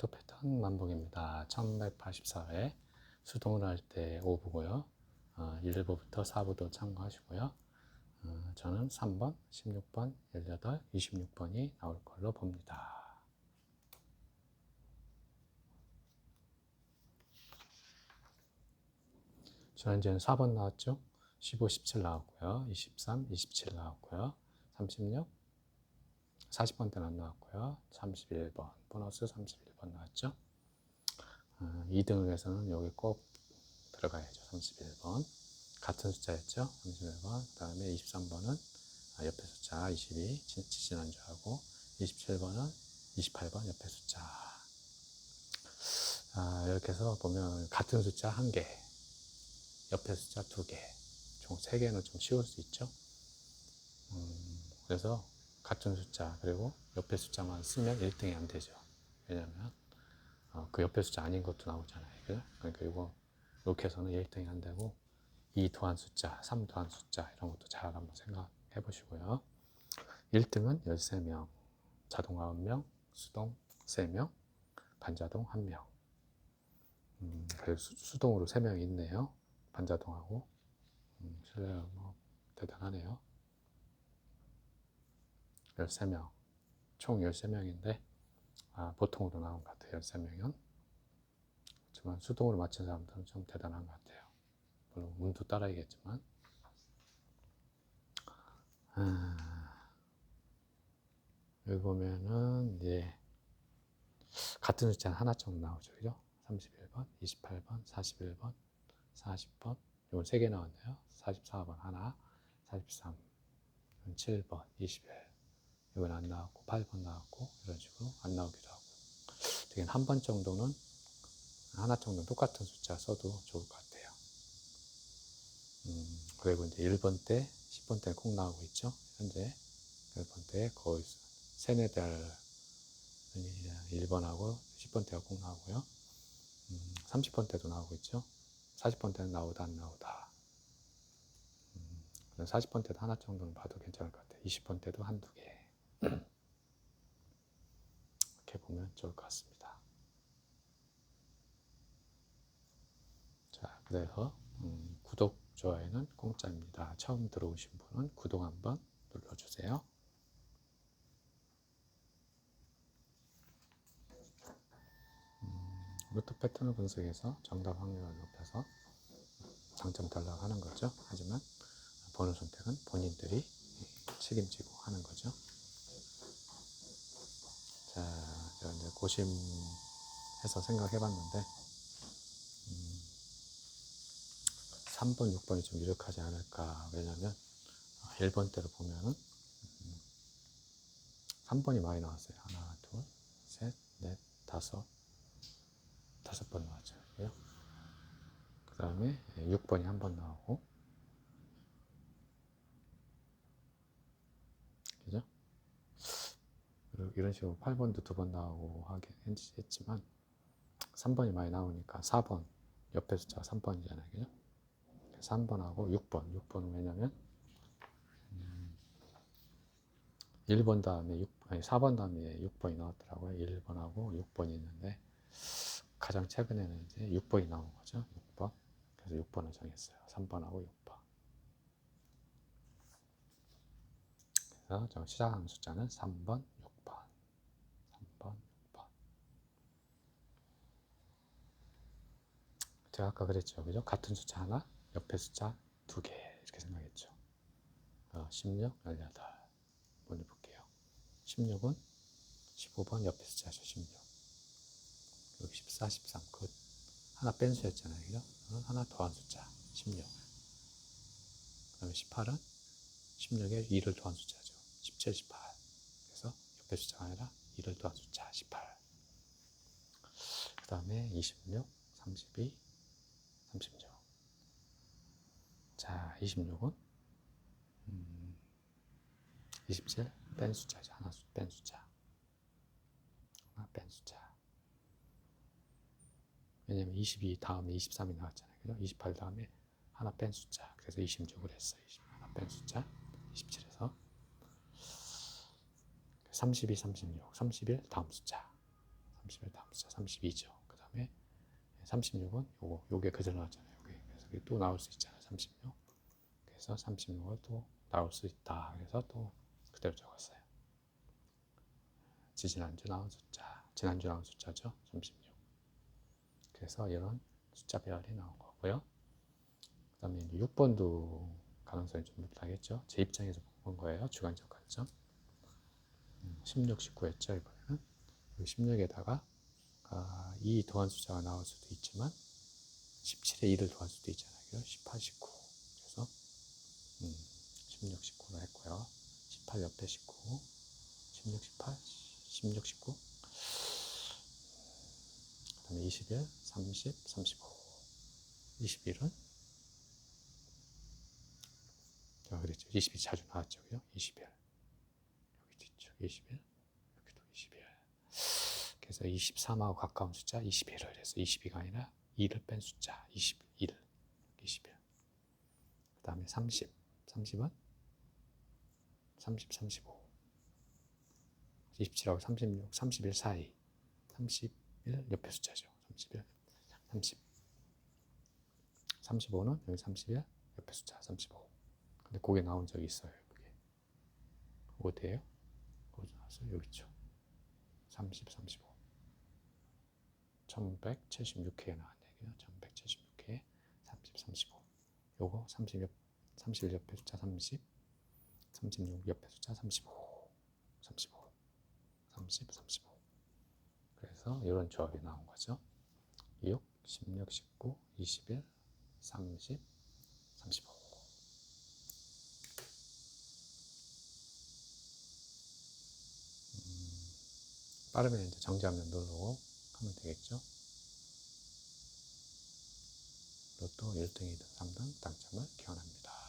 로또 패턴 만복입니다. 1184회 수동을 할때 5부고요. 어, 1부부터 4부도 참고하시고요. 어, 저는 3번, 16번, 18, 26번이 나올 걸로 봅니다. 지난주에는 4번 나왔죠? 15, 17 나왔고요. 23, 27 나왔고요. 36, 40번 때는 안 나왔고요. 31번, 보너스 31번 나왔죠. 어, 2등을 위해서는 여기 꼭 들어가야죠. 31번. 같은 숫자였죠. 31번. 그 다음에 23번은 아, 옆에 숫자 22, 지- 지난주하고 27번은 28번 옆에 숫자. 아, 이렇게 해서 보면 같은 숫자 1개, 옆에 숫자 2개, 총 3개는 좀 쉬울 수 있죠. 음, 그래서 같은 숫자 그리고 옆에 숫자만 쓰면 1등이 안 되죠. 왜냐면 어, 그 옆에 숫자 아닌 것도 나오잖아요. 그죠? 그리고 이렇게 해서는 1등이 안 되고 2 더한 숫자, 3 더한 숫자 이런 것도 잘 한번 생각해 보시고요. 1등은 13명, 자동화 1명, 수동 3명, 반자동 1명. 음, 수, 동으로 3명이 있네요. 반자동하고. 음, 실례가 뭐 대단하네요. 13명. 총 13명인데, 아, 보통으로 나온 것 같아요. 13명은. 하지만 수동으로 맞춘 사람들은 좀 대단한 것 같아요. 물론 운도 따라야겠지만. 아, 여기 보면은, 이제, 같은 숫자는 하나 정도 나오죠. 그죠? 31번, 28번, 41번, 40번. 이건 3개 나왔네요. 44번 하나, 43, 7번, 21. 이건 안 나왔고 8번 나왔고 이런 식으로 안 나오기도 하고 되게 한 번 정도는 하나 정도 똑같은 숫자 써도 좋을 것 같아요. 음, 그리고 이제 1번 때, 10번 때 꼭 나오고 있죠. 현재 1번 때 거의 세네 달 1번하고 10번 때가 꼭 나오고요. 음, 30번 때도 나오고 있죠. 40번 때는 나오다 안 나오다. 음, 40번 때도 하나 정도는 봐도 괜찮을 것 같아요. 20번 때도 한두 개. 이렇게 보면 좋을 것 같습니다. 자, 그래서 음, 구독, 좋아요는 공짜입니다. 처음 들어오신 분은 구독 한번 눌러주세요. 음, 루트 패턴을 분석해서 정답 확률을 높여서 장점 달라고 하는 거죠. 하지만 번호 선택은 본인들이 책임지고 하는 거죠. 자, 제가 이제 고심해서 생각해 봤는데, 음, 3번, 6번이 좀 유력하지 않을까. 왜냐면, 1번 때로 보면은, 음, 3번이 많이 나왔어요. 하나, 둘, 셋, 넷, 다섯. 다섯 번 나왔죠. 그 다음에 6번이 한 번 나오고, 그죠? 그리고 이런 식으로 8번도 두 번 나오고 하긴 했- 했지만 3번이 많이 나오니까 4번 옆에 숫자가 3번이잖아요. 그죠? 3번하고 6번. 6번은 왜냐면 음, 1번 다음에 6, 아니 4번 다음에 6번이 나왔더라고요. 1번하고 6번이 있는데 가장 최근에는 이제 6번이 나온 거죠. 6번. 그래서 6번을 정했어요. 3번하고 6번. 그래서 저 시작하는 숫자는 3번, 6번. 3번, 6번. 제가 아까 그랬죠. 그죠? 같은 숫자 하나, 옆에 숫자 두 개. 이렇게 생각했죠. 어, 16, 18. 먼저 볼게요. 16은 15번 옆에 숫자죠. 16. 여기 14, 13. 그 하나 뺀 수였잖아요. 그죠? 어, 하나 더한 숫자. 16. 그 다음에 18은 16에 2를 더한 숫자죠. 17, 18. 그래서 옆에 숫자가 아니라 2를 더한 숫자 18. 그 다음에 26, 32, 36. 자, 26은 음, 27 뺀 숫자죠. 하나 수- 뺀 숫자. 하나 뺀 숫자. 왜냐면 22 다음에 23이 나왔잖아요. 그죠? 28 다음에 하나 뺀 숫자. 그래서 26을 했어요. 20, 하나 뺀 숫자. 27에서 32, 36, 31 다음 숫자. 31 다음 숫자 32죠. 그 다음에 36은 요거, 요게 그대로 나왔잖아요. 요게. 그래서 이게 또 나올 수 있잖아요. 36. 그래서 36을 또 나올 수 있다. 그래서 또 그대로 적었어요. 지지난주 나온 숫자, 지난주 나온 숫자죠. 36. 그래서 이런 숫자 배열이 나온 거고요. 그 다음에 6번도 가능성이 좀 높다겠죠. 제 입장에서 본 거예요. 주관적 관점. 16, 19였죠. 이번에는. 16에다가 아, 2 더한 숫자가 나올 수도 있지만 17에 2를 더할 수도 있잖아요. 18, 19. 그래서 음, 16, 19로 했고요. 18 옆에 19, 16, 18, 16, 19. 그 다음에 21, 30, 35. 21은 제가 그랬죠. 20이 자주 나왔죠. 그죠? 21. 여기도 있죠. 21. 여기도 21. 그래서 23하고 가까운 숫자 21을 해서 22가 아니라 2를 뺀 숫자 21. 21. 그 다음에 30. 30은 30, 35. 27하고 36, 31 사이. 31 옆에 숫자죠. 31, 30. 35는 여기 31 옆에 숫자 35. 근데 그게 나온 적이 있어요. 그게. 어디에요? 어디 나왔어요? 여기 있죠. 30, 35. 1176회에 나온 얘기예요. 1176회 30, 35. 요거 30 옆, 31 옆에 숫자 30, 36 옆에 숫자 35, 35, 30, 35. 그래서 이런 조합이 나온 거죠. 6, 16, 19, 21, 30, 35. 빠르면 이제 정지하면 누르고 하면 되겠죠. 로또 1등, 2등, 3등 당첨을 기원합니다.